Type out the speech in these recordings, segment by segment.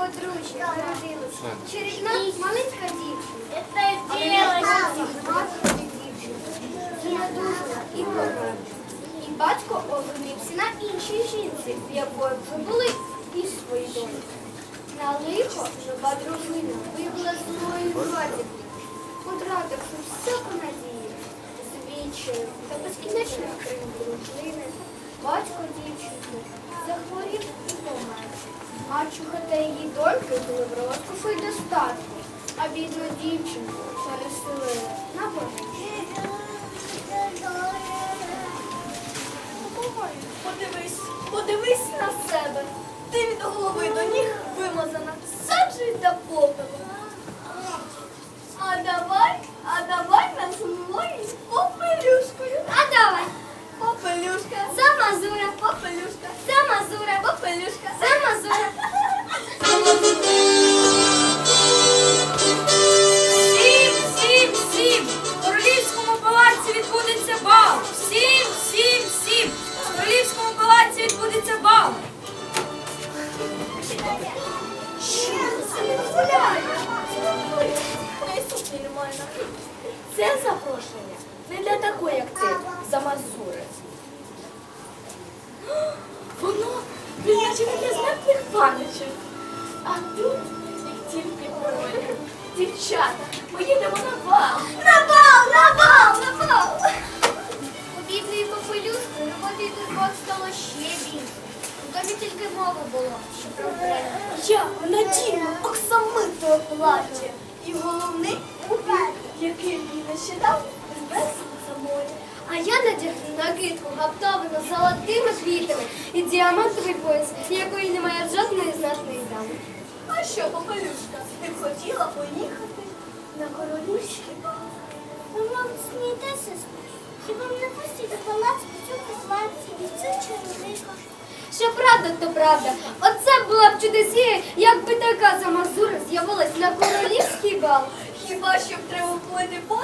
подружжя народилося. Через нас маленька дівчина. Це ділася. І померла. І батько оглянився на іншій жінці, в якої вже були і свої доньки. На лихо жива дружина вибула злою владі, потративши всяку надію, звідчаю та безкінечних крім дружини батько дівчинки захворів і помер. Мачуха та її доньки були в розкоші й достатку, а бідну дівчинку переселили на поміч. Подивись, подивись на себе. Ти від голови до ніг Ой, сукні немає Це запрошення не для такої, як ти, замазури. Воно призначене для знатних паничів. А тут їх тільки король. Дівчата, ми їдемо на бал. На бал, на бал, на бал. У бідної попелюшки роботи тут стало ще більше. Домі тільки мови було, що про время. Я надію оксамитове плаття. І головний убір, який нещодавно привез за море. А я надягну накидку гаптовину золотими квітами і діамантовий пояс, якої немає жодної знатної дами. А що, попелюшка, ти хотіла поїхати на королівський бал? Ви вам смієтеся, сестри? Хіба мене пустять у палац по цьому і в цих чоловіках? Що правда, то правда. Оце була б чудесія, якби така замазура з'явилась на королівський бал. Хіба що б треба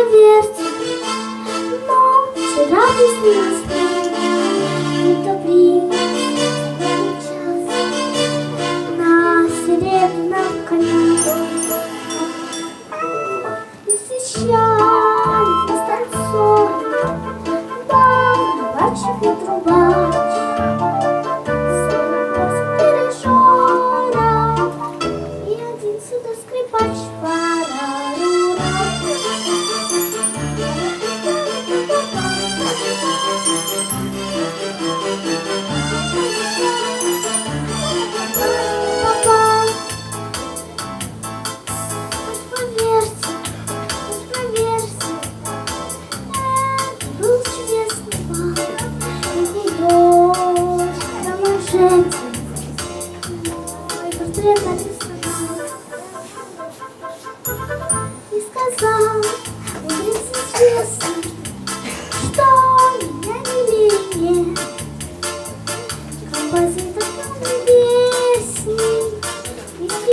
уж поверьте, ночи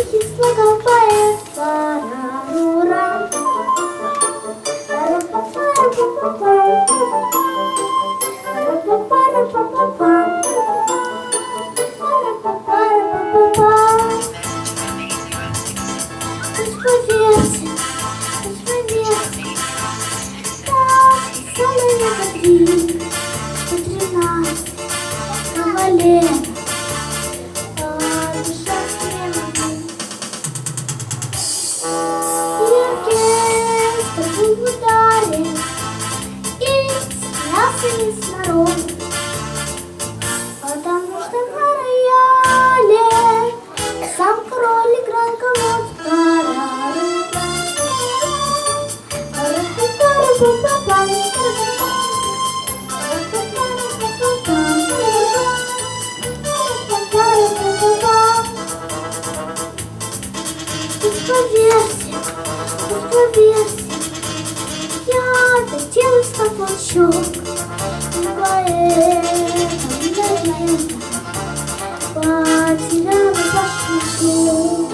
стихи слагал поэт Парарура. Пусть поверьте, пусть поверьте, как самые любви, что тринадцать кавалер, а সুখ করে পাঁচ রাম পাখি সুখ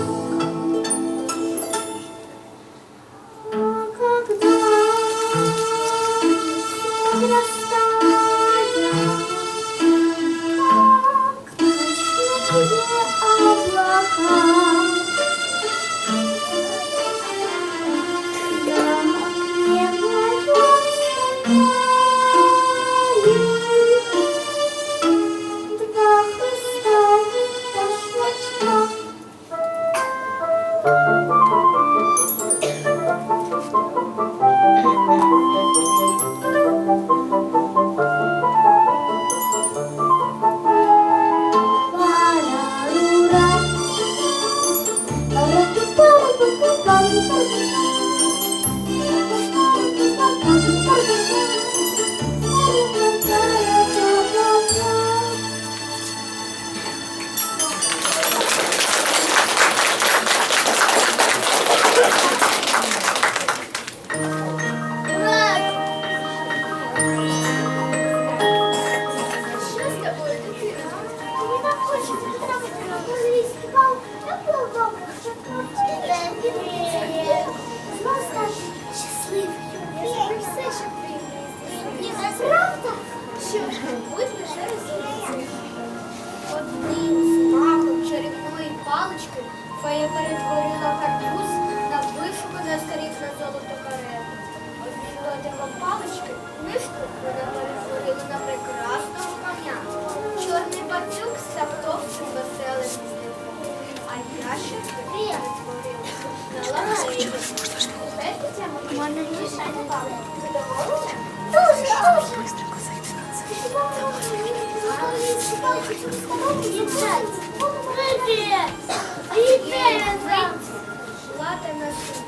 Лата на суд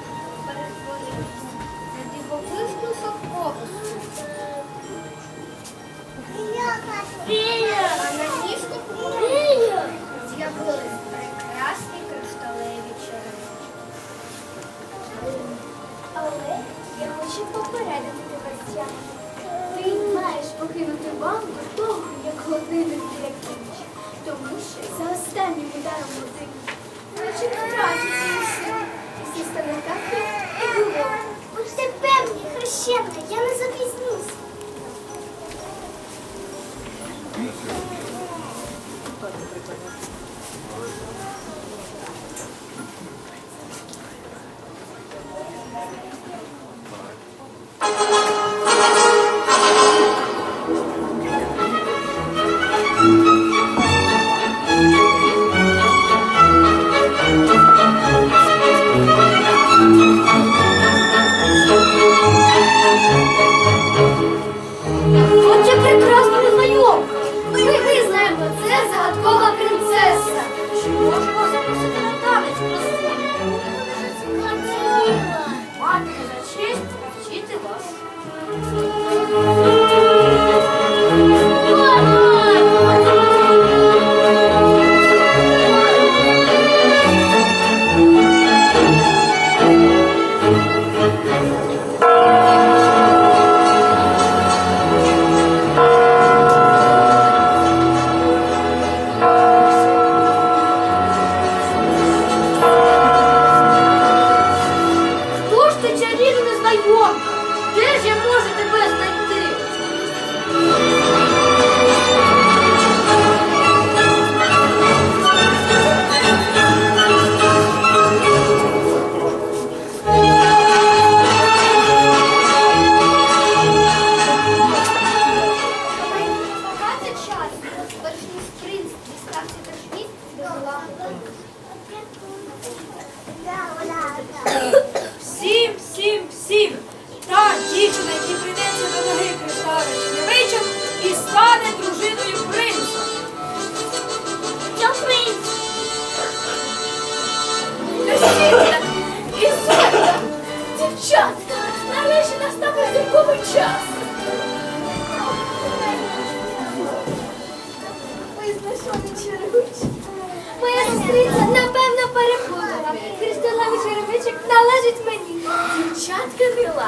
перетворилася на дивовижну совковицю. Віля! А на ніжку з'явилася. Спішить попередити вас я. Ти маєш покинути ванну до того, як години біля ніч, тому що за останнім ударом години наче втратить все, і все стане так, як і було. Будьте певні, хрещена, я не забігаю.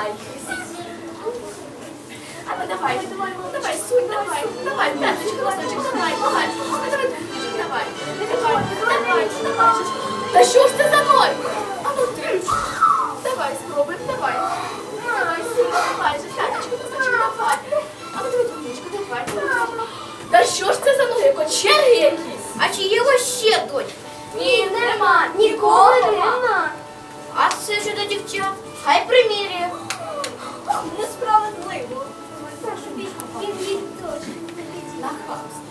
давай. А ну давай, давай, давай, сунь, давай, давай, пяточка, носочек, давай, давай, давай, давай, давай, давай, давай. Та що ж це за ноль? А ну ти. Давай, спробуй, давай. Давай, сунь, давай, же, пяточка, носочек, давай. А ну давай, двуничку, давай, давай. Та що ж це за ноги? Кочери якісь? А чи є ось ще дочь? Ні, нема, ніколи нема. А це щодо дівчат? Хай примірює. Несправедливо. Він він теж. Нахабство.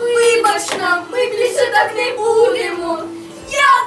Вибач нам, ми більше так не будемо. Я